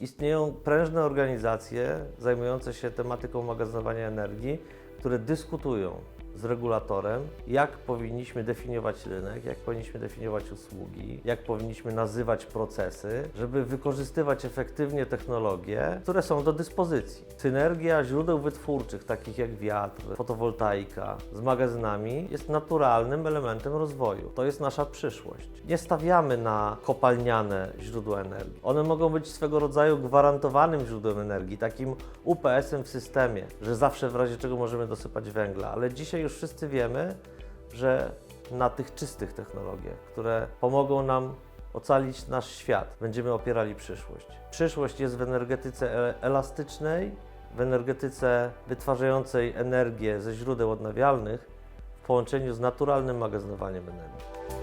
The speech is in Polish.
Istnieją prężne organizacje zajmujące się tematyką magazynowania energii, które dyskutują z regulatorem, jak powinniśmy definiować rynek, jak powinniśmy definiować usługi, jak powinniśmy nazywać procesy, żeby wykorzystywać efektywnie technologie, które są do dyspozycji. Synergia źródeł wytwórczych, takich jak wiatr, fotowoltaika, z magazynami jest naturalnym elementem rozwoju. To jest nasza przyszłość. Nie stawiamy na kopalniane źródła energii. One mogą być swego rodzaju gwarantowanym źródłem energii, takim UPS-em w systemie, że zawsze w razie czego możemy dosypać węgla, ale dzisiaj już wszyscy wiemy, że na tych czystych technologiach, które pomogą nam ocalić nasz świat, będziemy opierali przyszłość. Przyszłość jest w energetyce e- elastycznej, w energetyce wytwarzającej energię ze źródeł odnawialnych w połączeniu z naturalnym magazynowaniem energii.